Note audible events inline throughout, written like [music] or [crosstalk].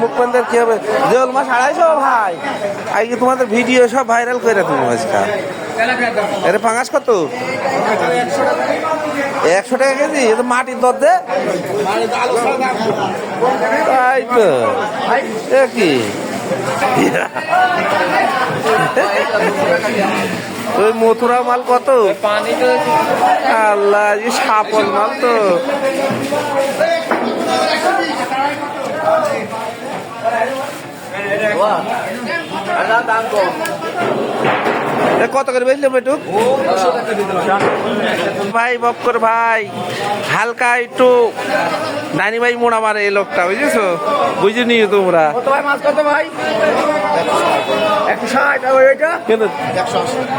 মুখ কি হবে? দেওয়াল মাস আড়াইশো, ভাই। আজকে তোমাদের ভিডিও সব ভাইরাল করে তুমি আজকাল এটা ফাঙাস কত? একশো টাকা কেজি? এ তো মাটির দর দে। তাই তো। কি? ওই মথুরা মাল কত? আল্লাহ সাপল মাল তো। এ কত করে বেচলে একটু ভাই বক্কর ভাই হালকা একটু নানি ভাই মোড়া মারে এই লোকটা বুঝেছ? বুঝে নিও তোমরা। কিন্তু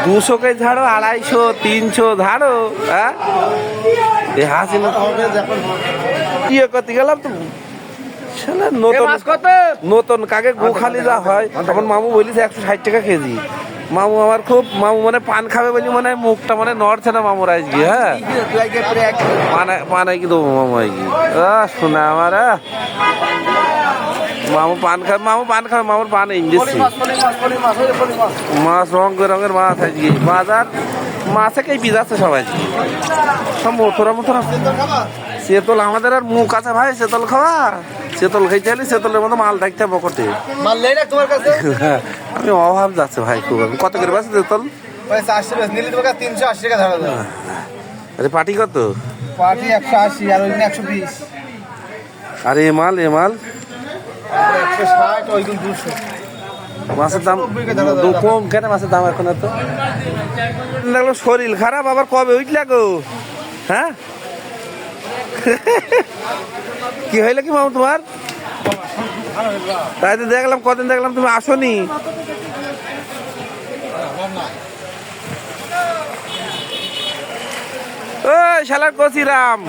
দুশো কে ঝাড়ো আড়াইশো তিনশো ঝাড়ো হ্যাঁ এ হাসি ইয়ে করতে গেলাম তো। নতুন নতুন কাকে গু খালি যা হয় তখন মামু বলিস একশো ষাট টাকা কেজি। মামু আমার খুব মামু মানে পান খাবে বলি মানে মুখটা মানে নড়ছে না মামুর গিয়ে হ্যাঁ মানে পানাই কি দেবো মামু আজকে গিয়ে শোনা আমার। মামু পান খাবে মামু পান খাবে মামুর পান ইঞ্জেকশন মাছ রঙ রঙের মাছ আজকে। বাজার মাছে কে বিজাচ্ছে সবাই? সব মথুরা মথুরা। সেতল আমাদের আর মুখ আছে ভাই সেতল খাওয়া। সেতল খাইতে হলে সেতলের মতো মাল থাকতে হবে কাছে? [laughs] আমি অভাব যাচ্ছে ভাই খুব। কত করে বাসে সেতল আরে পাটি কত? পাটি একশো আশি আর একশো বিশ। আরে এ মাল এ মাল। মাছের দাম কম কেন মাছের দাম এখন এত? লাগল শরীর খারাপ, আবার কবে উঠলা গো? হ্যাঁ? কি হইল কি মামু তোমার? তাই তো দেখলাম, কদিন দেখলাম তুমি আসনি। ওই শালার কচিরাম,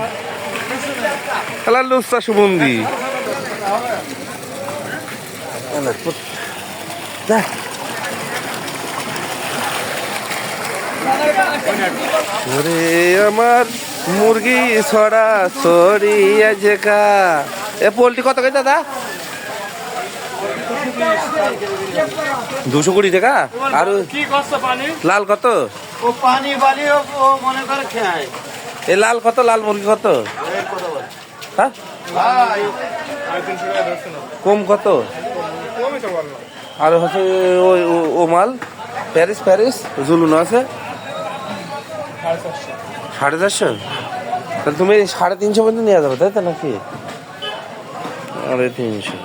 শালার লুস্তা সুবন্দি যা ওরে আমার মুরগি ছড়া ছড়ি আছে কা এ পোলট্রি কত করে দাদা? দুশো কুড়ি টাকা? আর লাল কত? ও পানি বালি ও মনে করে খেয়ে। এ লাল কত? লাল মুরগি কত? হ্যাঁ? কম কত? আর হচ্ছে ওই ও- মাল প্যারিস প্যারিস, জুলুন আছে। সাড়ে চারশো? তাহলে তুমি সাড়ে তিনশো পর্যন্ত নিয়ে যাবে, তাই তো নাকি? সাড়ে তিনশো।